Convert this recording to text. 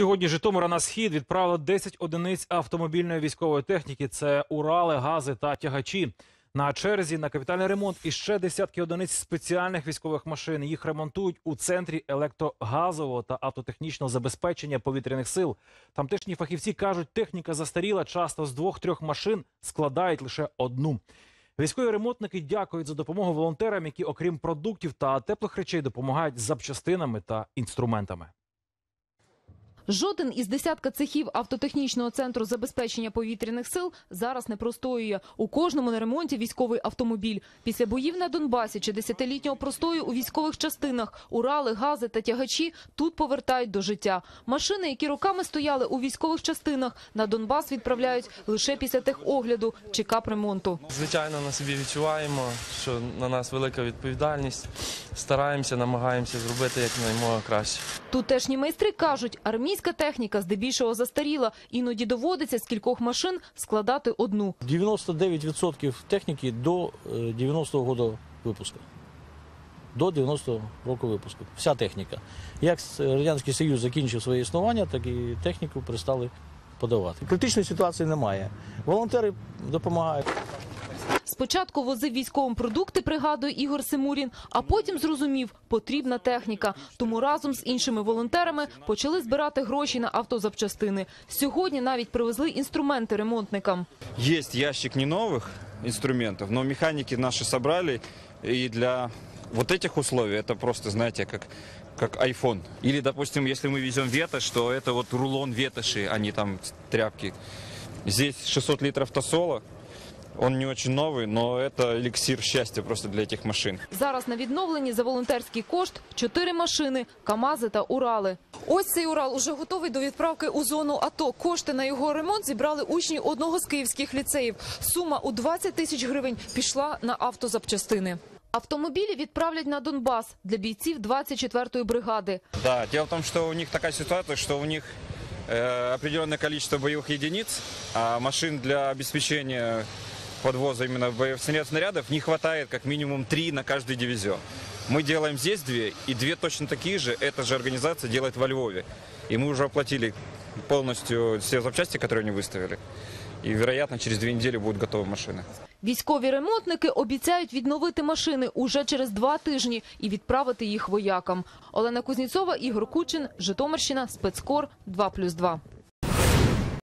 Сьогодні Житомира на схід відправили 10 одиниць автомобільної військової техніки. Це Урали, гази та тягачі. На черзі на капітальний ремонт і ще десятки одиниць спеціальних військових машин. Їх ремонтують у центрі електрогазового та автотехнічного забезпечення повітряних сил. Тамтешні фахівці кажуть, техніка застаріла. Часто з двох-трьох машин складають лише одну. Військові ремонтники дякують за допомогу волонтерам, які, окрім продуктів та теплих речей, допомагають запчастинами та інструментами. Жоден із десятка цехів автотехнічного центру забезпечення повітряних сил зараз не простоює. У кожному на ремонті військовий автомобіль. Після боїв на Донбасі чи десятилітнього простою у військових частинах Урали, гази та тягачі тут повертають до життя. Машини, які роками стояли у військових частинах, на Донбас відправляють лише після техогляду чи капремонту. Звичайно, на собі відчуваємо, що на нас велика відповідальність. Стараємося, намагаємося зробити якнаймога краще. Тутешні майстри кажуть, армійська техніка здебільшого застаріла. Іноді доводиться з кількох машин складати одну. 99% техніки до е, 90-го року випуску. До 90-го року випуску. Вся техніка. Як Радянський Союз закінчив своє існування, так і техніку перестали подавати. Критичної ситуації немає. Волонтери допомагають. Спочатку возив військовим продукти, пригадує Ігор Симурін, а потім зрозумів, потрібна техніка. Тому разом з іншими волонтерами почали збирати гроші на автозапчастини. Сьогодні навіть привезли інструменти ремонтникам. Есть ящик не новых инструментов, но механики наши собрали, и для вот этих условий это просто, знаете, как, как iPhone. Или, допустим, если мы везем ветошь, то это вот рулон ветоши, а не там тряпки. Здесь 600 литров тосола, он не очень новый, но это эликсир счастья просто для этих машин. Зараз на відновленні за волонтерський кошт чотири машини, КАМАЗи та Урали. Ось цей Урал уже готовий до відправки у зону АТО. Кошти на його ремонт зібрали учні одного з київських ліцеїв. Сума у 20 тисяч гривень пішла на автозапчастини. Автомобілі відправлять на Донбас для бійців 24-ї бригади. Да, дело в том, что у них такая ситуация, что у них э, определенное количество боевых единиц, а машин для обеспечения подвоза именно боевых снаряд- снарядов не хватает как минимум три на каждый дивизион. Мы делаем здесь две, и две точно такие же эта же организация делает во Львове. И мы уже оплатили полностью все запчасти, которые они выставили. И, вероятно, через две недели будут готовы машины. Військові ремонтники обіцяють відновити машини уже через два тижні і відправити їх воякам. Олена Кузніцова, Ігор Кучин, Житомирщина, Спецкор 2+,2.